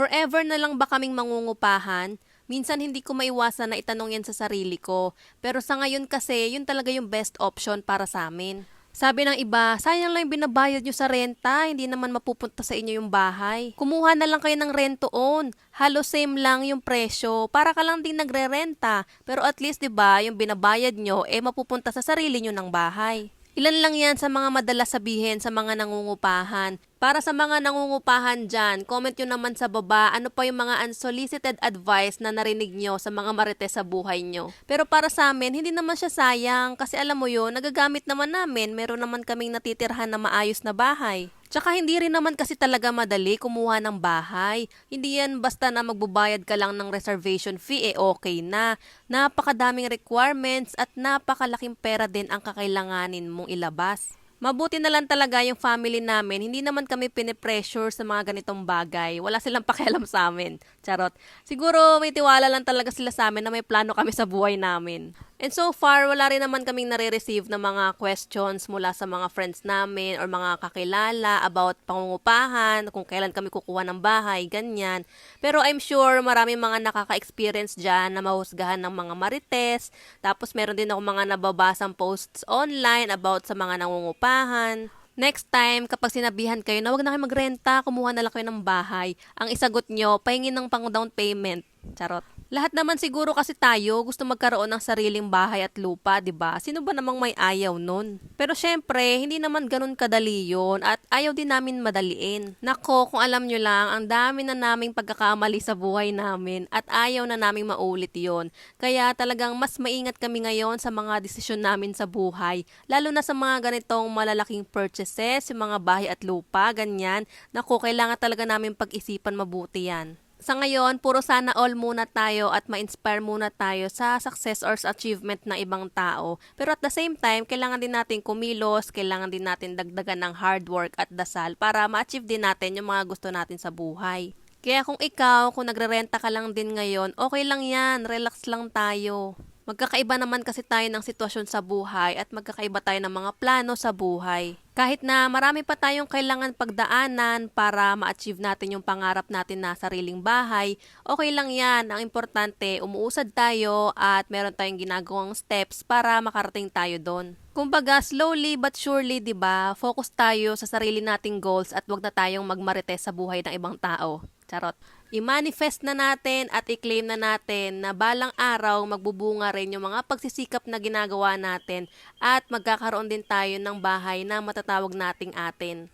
Forever na lang ba kaming mangungupahan? Minsan hindi ko maiwasan na itanong yan sa sarili ko. Pero sa ngayon kasi, yun talaga yung best option para sa amin. Sabi ng iba, sayang lang yung binabayad nyo sa renta, hindi naman mapupunta sa inyo yung bahay. Kumuha na lang kayo ng rent to own. Halos same lang yung presyo, para ka lang din nagre-renta. Pero at least 'di ba, yung binabayad nyo eh mapupunta sa sarili nyo ng bahay. Ilan lang yan sa mga madalas sabihin sa mga nangungupahan. Para sa mga nangungupahan dyan, comment nyo naman sa baba ano pa yung mga unsolicited advice na narinig nyo sa mga marites sa buhay nyo. Pero para sa amin, hindi naman siya sayang kasi alam mo yun, nagagamit naman namin, meron naman kaming natitirhan na maayos na bahay. Tsaka hindi rin naman kasi talaga madali kumuha ng bahay. Hindi yan basta na magbabayad ka lang ng reservation fee, eh okay na. Napakadaming requirements at napakalaking pera din ang kakailanganin mong ilabas. Mabuti na lang talaga yung family namin. Hindi naman kami pinipressure sa mga ganitong bagay. Wala silang pakialam sa amin. Charot. Siguro may tiwala lang talaga sila sa amin na may plano kami sa buhay namin. And so far, wala rin naman kaming nare-receive na mga questions mula sa mga friends namin or mga kakilala about pangungupahan, kung kailan kami kukuha ng bahay, ganyan. Pero I'm sure marami mga nakaka-experience dyan na mahusgahan ng mga marites. Tapos meron din ako mga nababasang posts online about sa mga nangungupahan. Next time, kapag sinabihan kayo na wag na kayo magrenta, kumuha na lang kayo ng bahay, ang isagot nyo, pahingin ng pang down payment. Charot. Lahat naman siguro kasi tayo gusto magkaroon ng sariling bahay at lupa, 'di ba? Sino ba namang may ayaw nun? Pero syempre, hindi naman ganun kadali 'yon at ayaw din namin madaliin. Nako, kung alam nyo lang, ang dami na naming pagkakamali sa buhay namin at ayaw na naming maulit 'yon. Kaya talagang mas maingat kami ngayon sa mga desisyon namin sa buhay, lalo na sa mga ganitong malalaking purchases, yung mga bahay at lupa, ganyan. Nako, kailangan talaga namin pag-isipan mabuti 'yan sa ngayon, puro sana all muna tayo at ma-inspire muna tayo sa success or sa achievement ng ibang tao. Pero at the same time, kailangan din natin kumilos, kailangan din natin dagdagan ng hard work at dasal para ma-achieve din natin yung mga gusto natin sa buhay. Kaya kung ikaw, kung nagre-renta ka lang din ngayon, okay lang yan, relax lang tayo. Magkakaiba naman kasi tayo ng sitwasyon sa buhay at magkakaiba tayo ng mga plano sa buhay. Kahit na marami pa tayong kailangan pagdaanan para ma-achieve natin yung pangarap natin na sariling bahay, okay lang yan. Ang importante, umuusad tayo at meron tayong ginagawang steps para makarating tayo doon. Kumbaga, slowly but surely, 'di ba? Focus tayo sa sarili nating goals at 'wag na tayong magmarites sa buhay ng ibang tao. Charot. I-manifest na natin at i-claim na natin na balang araw magbubunga rin yung mga pagsisikap na ginagawa natin at magkakaroon din tayo ng bahay na matatawag nating atin.